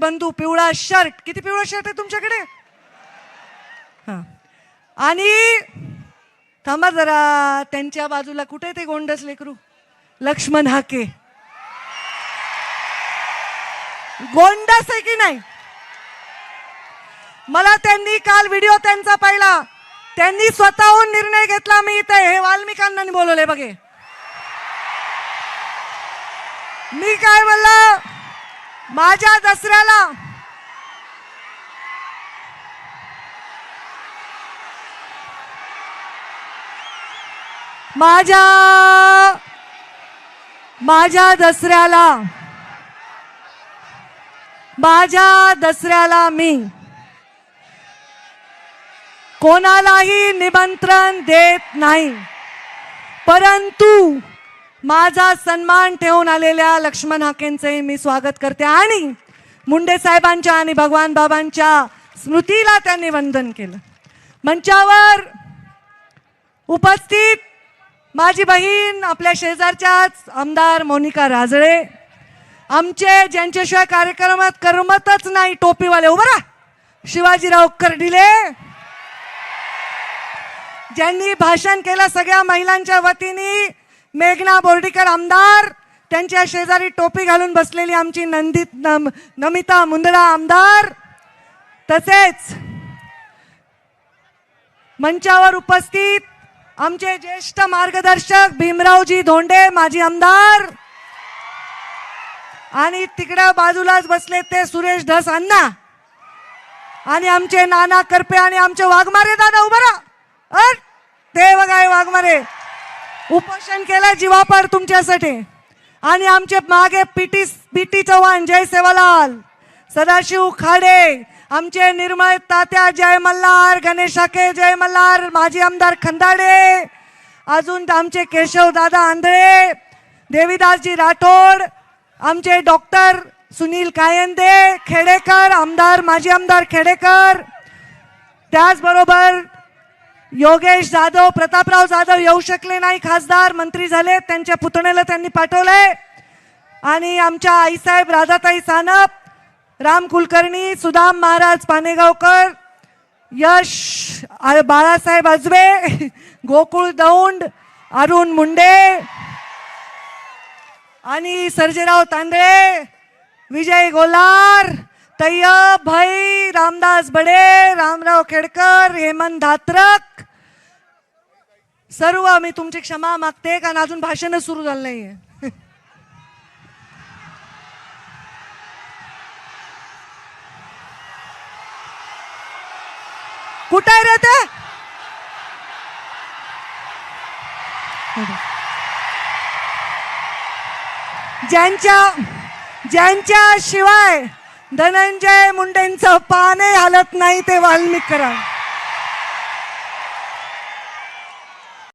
बंधू पिवळा शर्ट. किती पिवळा शर्ट आहे तुमच्याकडे? हा. आणि थांबा जरा त्यांच्या बाजूला कुठे ते गोंडस लेकरू? लक्ष्मण हाके. गोंडस आहे की नाही? मला त्यांनी काल व्हिडिओ त्यांचा पाहिला. त्यांनी स्वतःहून निर्णय घेतला मी इथे. हे वाल्मिकांना बोलवले बघे. मी काय म्हणलं? माझ्या दसऱ्याला. माझ्या माझ्या दसऱ्याला. माझ्या दसऱ्याला मी. कोणालाही निमंत्रण देत नाही. परंतु माझा सन्मान ठेवून आलेल्या लक्ष्मण हाकेंचे मी स्वागत करते आणि मुंडे साहेबांच्या आणि भगवान बाबांच्या स्मृतीला त्यांनी वंदन केलं. मंचावर उपस्थित माझी बहीण आपल्या शेजारच्याच आमदार मोनिका राजळे. आमचे ज्यांच्याशिवाय कार्यक्रमात करमतच नाही टोपीवाले उभं रा शिवाजीराव कर्डिले. ज्यांनी भाषण केलं सगळ्या महिलांच्या वतीने मेघना बोर्डीकर आमदार त्यांच्या शेजारी टोपी घालून बसलेली आमची नंदित नम, नमिता मुंदडा आमदार. तसेच मंचावर उपस्थित आमचे ज्येष्ठ मार्गदर्शक भीमरावजी धोंडे माजी आमदार. आणि तिकडं बाजूलाच बसले ते सुरेश धस अण्णा. आणि आमचे नाना करपे आणि आमचे वाघमारे दादा उभा राहा. ते बघा वाघमारे. उपोषण केलं जीवापार तुमच्यासाठी. आणि आमचे मागे पीटी पीटी चव्हाण जय सेवालाल सदाशिव खाडे आमचे निर्मळ तात्या जय मल्हार गणेश हाके जय मल्हार माजी आमदार खंदाडे अजून आमचे केशव दादा आंधळे देवीदासजी राठोड आमचे डॉक्टर सुनील कायंदे खेडेकर आमदार माजी आमदार खेडेकर. त्याचबरोबर योगेश जाधव प्रतापराव जाधव येऊ शकले नाही. खासदार मंत्री झाले त्यांच्या पुतण्याला त्यांनी पाठवलंय आणि आमच्या आईसाहेब राधाताई सानप राम कुलकर्णी सुदाम महाराज पानेगावकर यश बाळासाहेब अजबे गोकुळ दौंड अरुण मुंडे आणि सर्जेराव तांदळे विजय गोलार तय्यब भाई रामदास बडे रामराव खेडकर हेमंत धात्रक सर्व मी तुमची क्षमा मागते कारण अजून भाषणच सुरू झालं नाहीये. कुठे आहे रे ते? ज्यांच्या ज्यांच्या शिवाय धनंजय मुंडेंचं पाने हलत नाही ते वाल्मिक करा